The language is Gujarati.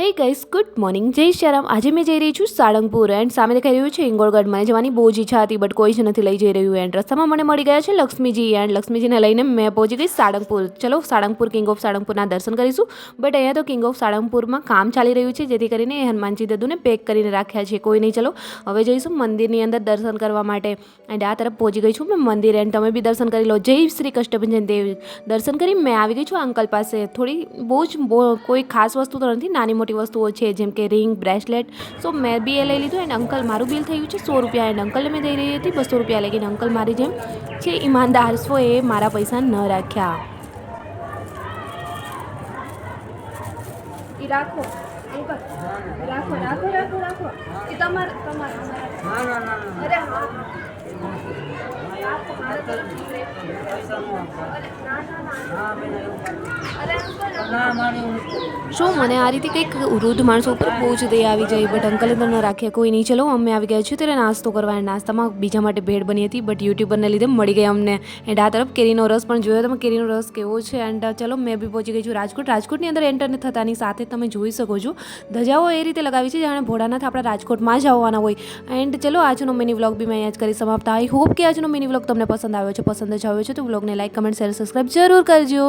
હે ગઈસ ગુડ મોર્નિંગ જય શ્યારામ. આજે મેં જઈ રહી છું સાળંગપુર એન્ડ સામે દેખાઈ રહ્યું છે ઇંગોળગઢ. મને જવાની બહુ જ ઈચ્છા હતી બટ કોઈ જ નથી લઈ જઈ રહ્યું. એન્ડ રસ્તામાં મને મળી ગયા છે લક્ષ્મીજી. એન્ડ લક્ષ્મીજીને લઈને મેં પહોંચી ગઈ સાળંગપુર. ચલો, સાળંગપુર કિંગ ઓફ સાળંગપુરના દર્શન કરીશું. બટ અહીંયા તો કિંગ ઓફ સાળંગપુરમાં કામ ચાલી રહ્યું છે, જેથી કરીને હનુમાનજી દાદુને પેક કરીને રાખ્યા છે. કોઈ નહીં, ચલો, હવે જઈશું મંદિરની અંદર દર્શન કરવા માટે. એન્ડ આ તરફ પહોંચી ગઈ છું મેં મંદિર. એન્ડ તમે બી દર્શન કરી લો. જય શ્રી કષ્ટભંજન દેવ. દર્શન કરી મેં આવી ગઈ છું અંકલ પાસે. થોડી બહુ જ કોઈ ખાસ વસ્તુ તો નથી. નાની મોટી વસ્તુઓ છે જેમ કે રિંગ બ્રેસલેટ. સો મેં બી એ લઈ લીધું એન્ડ અંકલ મારું બિલ થયું છે સો રૂપિયા એન્ડ અંકલને મેં દઈ રહી હતી બસો રૂપિયા લઈને અંકલ મારી જેમ છે. ઈમાનદાર સો એ મારા પૈસા ન રાખ્યા. રાખો રાખો રાખો રાખો રાખો. એ તમારે તમારે અરે હા. શું મને આ રીતે કંઈક વૃદ્ધ માણસો ઉપર બહુ જ દયા આવી જાય બટ અંકલે ન રાખ્યા, કોઈ નહીં. ચલો, અમે આવી ગયા છીએ ત્યારે નાસ્તો કરવા નાસ્તામાં બીજા માટે ભેળ બની હતી બટ યુટ્યુબરને લીધે મળી ગયા અમને. એન્ડ આ તરફ કેરીનો રસ પણ જોયો. તમે કેરીનો રસ કેવો છે? એન્ડ ચલો, મેં બી પહોંચી ગઈ છું રાજકોટ. રાજકોટની અંદર એન્ટર થતાની સાથે તમે જોઈ શકો છો, ધજાઓ એ રીતે લગાવી છે જાણે ભોળાનાથ આપણા રાજકોટમાં જ આવવાના હોય. એન્ડ, ચલો, આજનો મિની વ્લોગ બી મેં અહીંયા જ કરી સમાપ્ત. આઈ હોપ કે આજનો મિની વ્લોગ તમને પસંદ આવ્યો છે પસંદ જ આવ્યો છે તો વ્લોગને લાઈક કમેન્ટ શેર સબસ્ક્રાઈબ જરૂર કરજો.